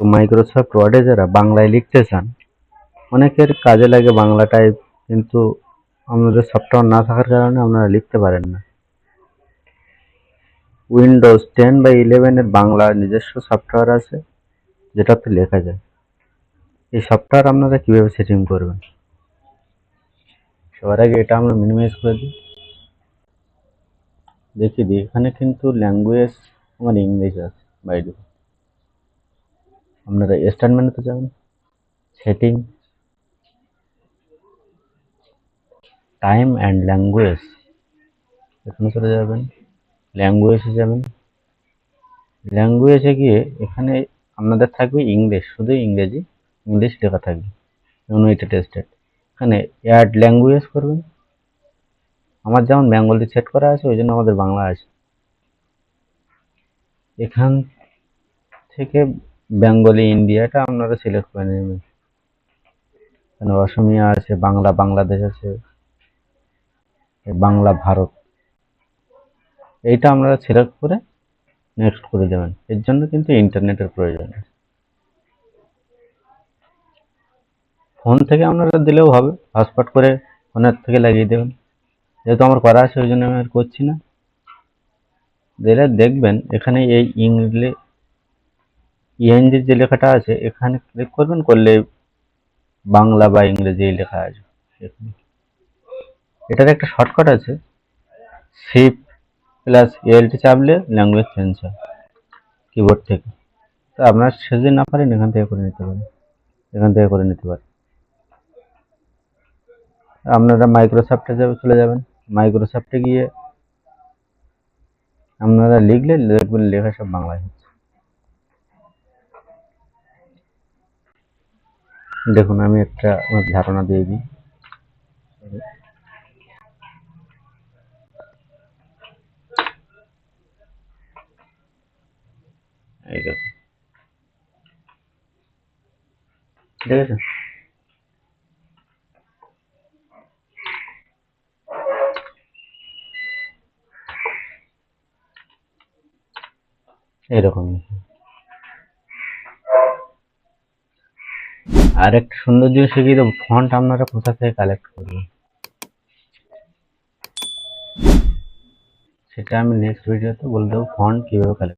তো মাইক্রোসফট ওয়ার্ডে যারা বাংলায় লিখতে চান, অনেকের কাজে লাগে বাংলা টাইপ কিন্তু আমাদের সফটওয়্যার না থাকার কারণে আপনারা লিখতে পারেন না। উইন্ডোজ টেন বা ইলেভেনের বাংলা নিজস্ব সফটওয়্যার আছে, যেটাতে লেখা যায়। এই সফটওয়্যার আপনারা কীভাবে সেটিং করবেন? সবার আগে এটা আমরা মিনিমাইজ করে দিই। দেখি দিই এখানে কিন্তু ল্যাঙ্গুয়েজ আমার ইংলিশ আছে বাইরে আপনারা স্টার্ট মেনুতে যাবেন সেটিং, টাইম অ্যান্ড ল্যাঙ্গুয়েজ, এখানে চলে যাবেন, ল্যাঙ্গুয়েজে যাবেন। ল্যাঙ্গুয়েজে গিয়ে এখানে আপনাদের থাকবে ইংলিশ, শুধু ইংরেজি, ইংলিশ লেখা থাকবে ইউনাইটেড টেস্টেড এখানে অ্যাড ল্যাঙ্গুয়েজ করবেন। আমার যেমন বেঙ্গলি সেট করা আছে, ওই জন্য আমাদের বাংলা আছে। এখান থেকে বেঙ্গলি, ইন্ডিয়াটা আপনারা সিলেক্ট করে নেবেন। এখানে অসমিয়া আছে, বাংলা, বাংলাদেশ আছে বাংলা, ভারত। এইটা আপনারা সিলেক্ট করে নেক্সট করে দেবেন। এর জন্য কিন্তু ইন্টারনেটের প্রয়োজন আছে। ফোন থেকে আপনারা দিলেও হবে হটস্পট করে ফোনের থেকে লাগিয়ে দেবেন। যেহেতু আমার করা আছে, ওই জন্য আমি আর করছি না। দিলে দেখবেন, এখানে এই ইংলি ইএনজির যে লেখাটা আছে, এখানে ক্লিক করবেন, করলে বাংলা বা ইংরেজি লেখা আছে। এটার একটা শর্টকাট আছে শিফট প্লাস এলটি চাপলে ল্যাঙ্গুয়েজ চেঞ্জ হয় কিবোর্ড থেকে। তো আপনার সে যদি না পারেন, এখান থেকে করে নিতে পারেন। এখান থেকে করে নিতে পারেন। আপনারা মাইক্রোসফটে যাবে, চলে যাবেন। মাইক্রোসফটে গিয়ে আপনারা লিখলে, দেখবেন লেখা সব বাংলায় হচ্ছে। দেখুন আমি একটা ধারণা দিয়ে দিই। ঠিক আছে এরকম আর একটা সুন্দর জিনিস শিখিয়ে দেবো ফন্ট আপনারা কোথা থেকে কালেক্ট করবেন? সেটা আমি নেক্সট ভিডিওতে বলে দেবো ফন্ট কীভাবে কালেক্ট